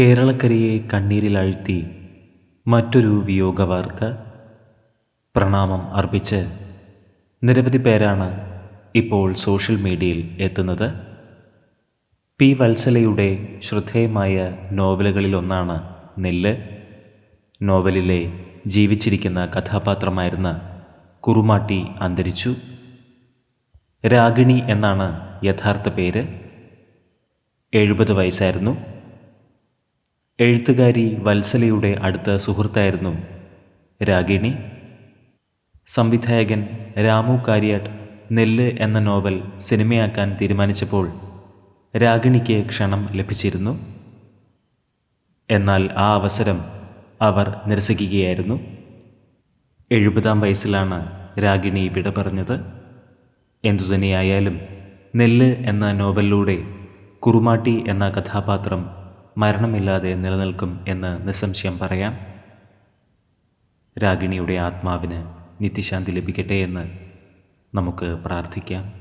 കേരളക്കരയെ കണ്ണീരിലാഴ്ത്തി മറ്റൊരു വിയോഗ വാർത്ത പ്രണാമം അർപ്പിച്ച് നിരവധി പേരാണ് ഇപ്പോൾ സോഷ്യൽ മീഡിയയിൽ എത്തുന്നത്. പി വത്സലയുടെ ശ്രദ്ധേയമായ നോവലുകളിലൊന്നാണ് നെല്ല്. നോവലിലെ ജീവിച്ചിരിക്കുന്ന കഥാപാത്രമായിരുന്ന കുറുമാട്ടി അന്തരിച്ചു. രാഗിണി എന്നാണ് യഥാർത്ഥ പേര്. എഴുപത് വയസ്സായിരുന്നു. എഴുത്തുകാരി വത്സലയുടെ അടുത്ത സുഹൃത്തായിരുന്നു രാഗിണി. സംവിധായകൻ രാമു കാര്യാട്ട് നെല്ല് എന്ന നോവൽ സിനിമയാക്കാൻ തീരുമാനിച്ചപ്പോൾ രാഗിണിക്ക് ക്ഷണം ലഭിച്ചിരുന്നു. എന്നാൽ ആ അവസരം അവർ നിരസിക്കുകയായിരുന്നു. എഴുപതാം വയസ്സിലാണ് രാഗിണി വിട പറഞ്ഞത്. എന്തുതന്നെയായാലും നെല്ല് എന്ന നോവലിലൂടെ കുറുമാട്ടി എന്ന കഥാപാത്രം മരണമില്ലാതെ നിലനിൽക്കും എന്ന് നിസ്സംശയം പറയാം. രാഗിണിയുടെ ആത്മാവിന് നിത്യശാന്തി ലഭിക്കട്ടെ എന്ന് നമുക്ക് പ്രാർത്ഥിക്കാം.